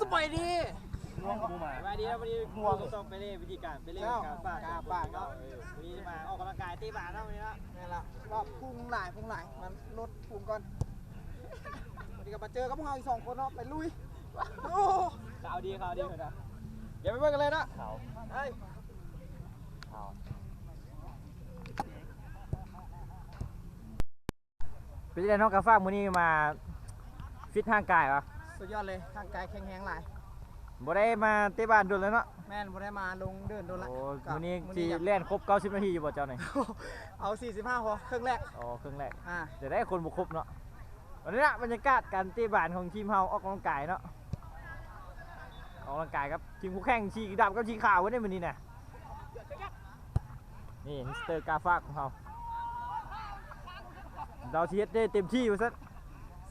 สบายดีสบายดีแล้ววันนี้ม่วงต้องไปเล่นวิธีการไปเล่นการป่าการป่าเนาะวันนี้มาออกกำลังกายตีบ่าเนาะวันนี้เนาะนี่ละรอบพุ่งหลายพุ่งหลายมันลดพุ่งก่อนวันนี้ก็มาเจอกับพวกเราอีกสองคนเนาะไปลุยโอ้ข่าวดีข่าวดีเลยนะอย่าไปเบื่งกันเลยนะข่เฮ้ เป็นยังไงน้องกาฟ้ามื้อนี้มาฟิตร่างกายวะสุดยอดเลยทางกายแข็งแรงหลายบ่ได้มาเตะบ้านโดนแล้วเนาะแม่นบ่ได้มาลงเดินโดนละโอ้กับมื้อนี้มื้อสิอยากเล่นครบ 90 นาทีอยู่บ่เจ้านี่เอา 45พอครึ่งแรกอ๋อครึ่งแรกอ่าเดี๋ยวได้คนบุกครบเนาะวันนี้นะบรรยากาศการตีบานของทีมเฮาออกกำลังกายเนาะออกกำลังกายครับทีมคู่แข่งชีดำกับชีขาวไว้ในวันนี้นะนี่มิสเตอร์กาฟากของเรา เราเทียดได้เต็มที่อยู่ซะ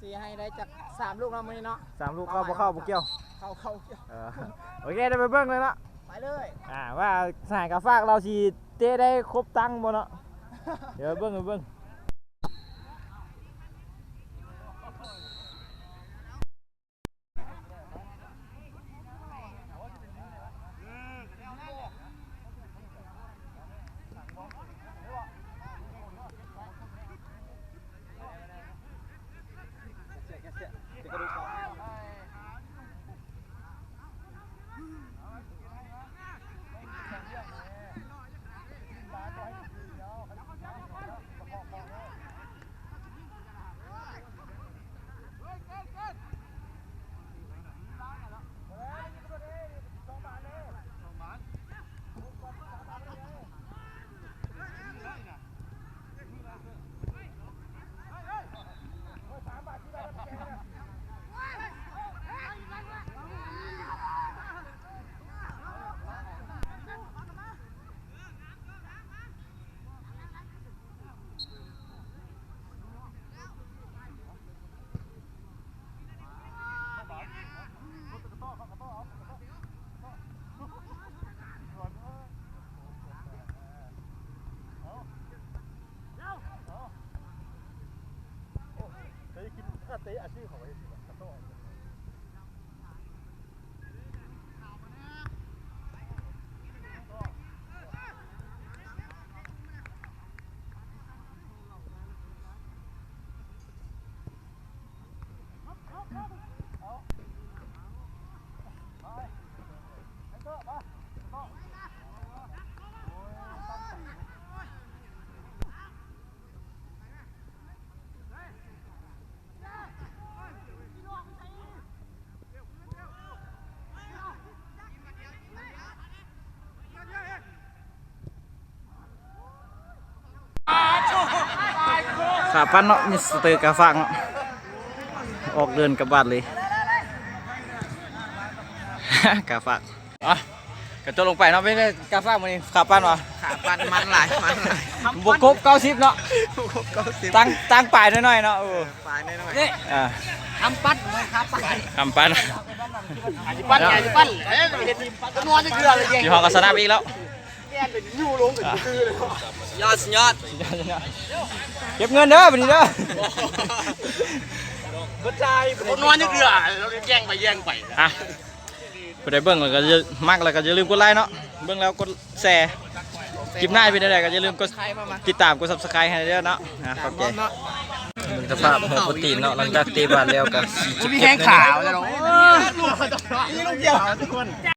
สีให้ได้จากสามลูกเนาะมื้อนี้เนาะสามลูกก็บ่เข้าบ่เกี่ยวเข้าเข้าเออโอเคได้ไปเบิ้งเลยเนาะไปเลยอ่าว่าสหายกาฟากเราชีเตะได้ครบตั้งบ่เนาะเดี๋ยวไปเบิ้งไปเบิ้ง เฮ้ยคิดถ้าเตะ ของไอ้สิกระโต้ขาปั้นเนาะมิสเตอร์กาฟากเนาะออกเดินกลับบ้านเลยกาฟากอะกระโจนลงไปเนาะไม่ได้กาฟากมันนี่ขาปั้นวะขาปันมันหลายมันหลายบวกครบเก้าสิบเนาะก็สิบตั้งตั้งปลายหน่อยๆเนาะเออปลายหน่อยนี่อ่าทำปัดไหมครับปัดทำปั้นปั้นใหญ่ปั้นเอ้ยเห็นจำนวนจะเกลือเลยเก่งที่ห้องก็สนามอีกแล้วแกนเป็นยูลงเป็นคือเลย ยอดยอด เก็บเงินเด้อวันนี้เด้อกระจายจำนวนจะเกลือเราแย่งไปแย่งไปอะไปได้เบิ่งแล้วก็อย่ามากแล้วก็อย่าลืมกดไลค์เนาะ เบิ่งแล้วกดแชร์คลิปหน้าเป็นอะไรก็อย่าลืมกดใครมามาติดตามกด subscribe ให้เด้อเนาะอะขอบใจมึงสภาพหัวโปรตีนเนาะหลังจากตีบานแล้วก็ มีแข้งขาวเลยเนาะลูกเดียว